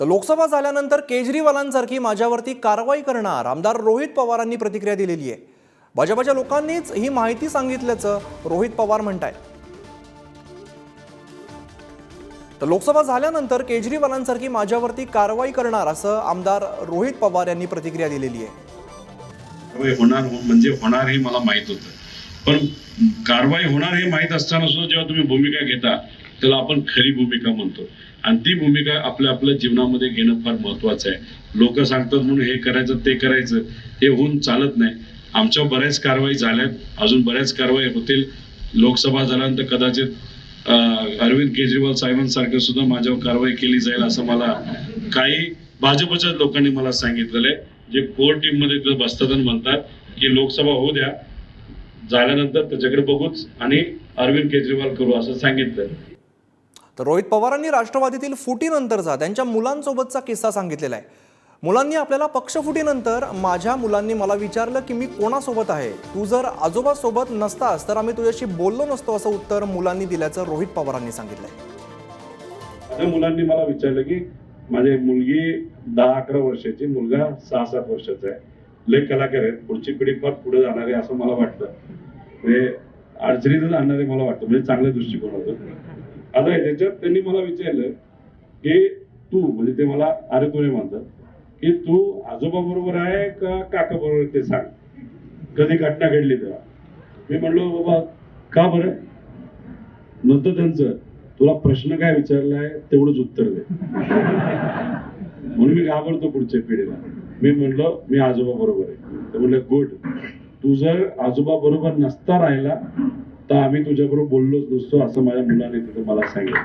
तर लोकसभा झाल्यानंतर केजरीवालांसारखी माझ्यावरती कारवाई करणार आमदार रोहित पवारांनी प्रतिक्रिया दिलेली आहे. भाजपच्या लोकांनीच ही माहिती सांगितल्याचं रोहित पवार म्हणताय तर लोकसभा झाल्यानंतर केजरीवालांसारखी माझ्यावरती कारवाई करणार असं आमदार रोहित पवार यांनी प्रतिक्रिया दिलेली आहे. होणार हो, म्हणजे होणार हे मला माहीत होतं. पण कारवाई होणार हे माहीत असताना सुद्धा जेव्हा तुम्ही भूमिका घेता त्याला आपण खरी भूमिका म्हणतो. आणि ती भूमिका आपल्या आपल्या जीवनामध्ये घेणं फार महत्वाचं आहे. लोक सांगतात म्हणून हे करायचं ते करायचं हे होऊन चालत नाही. आमच्या बऱ्याच कारवाई झाल्यात अजून बऱ्याच कारवाई होतील. लोकसभा झाल्यानंतर कदाचित अरविंद केजरीवाल साहेबांसारखं सुद्धा माझ्यावर कारवाई केली जाईल असं मला काही भाजपच्या लोकांनी मला सांगितलेलं आहे. जे कोर टीममध्ये बसतात आणि म्हणतात की लोकसभा होऊ द्या. झाल्यानंतर त्याच्याकडे बघूच आणि अरविंद केजरीवाल करू असं सांगितलं. तर रोहित पवारांनी राष्ट्रवादीतील फुटीनंतरचा त्यांच्या मुलांसोबतचा किस्सा सांगितलेला आहे. मुलांनी आपल्याला पक्षफुटीनंतर माझ्या मुलांनी मला विचारलं की मी कोणासोबत आहे? तू जर आजोबासोबत नसतास तर आम्ही तुझ्याशी बोललो नसतो असं उत्तर मुलांनी दिल्याचं रोहित पवारांनी सांगितलंय. मुलांनी मला विचारलं की माझी मुलगी दहा अकरा वर्षाची मुलगा सहा सात वर्षाचा आहे. लय कलाकार आहेत. पुढची पिढी फार पुढे जाणार आहे असं मला वाटतं. म्हणजे अडचणीतच आणणारे मला वाटतं. म्हणजे चांगल्या दृष्टिकोन होतं आता त्याच्यात त्यांनी मला विचारलं की तू म्हणजे ते मला अरे तुने म्हणतात की तू आजोबा बरोबर आहे का काका बरोबर ते सांग. कधी घटना घडली तेव्हा. मी म्हणलो बाबा का बरं? नंतर त्यांचं तुला प्रश्न काय विचारलाय तेवढंच उत्तर दे. म्हणून मी घाबरतो पुढच्या पिढीला. मी म्हणलो मी आजोबा बरोबर आहे. ते म्हणलं गुड. तू जर आजोबा बरोबर नसता राहिला तर आम्ही तुझ्याबरोबर बोललोच नसतो असं माझ्या मुलाने तिथं मला सांगितलं.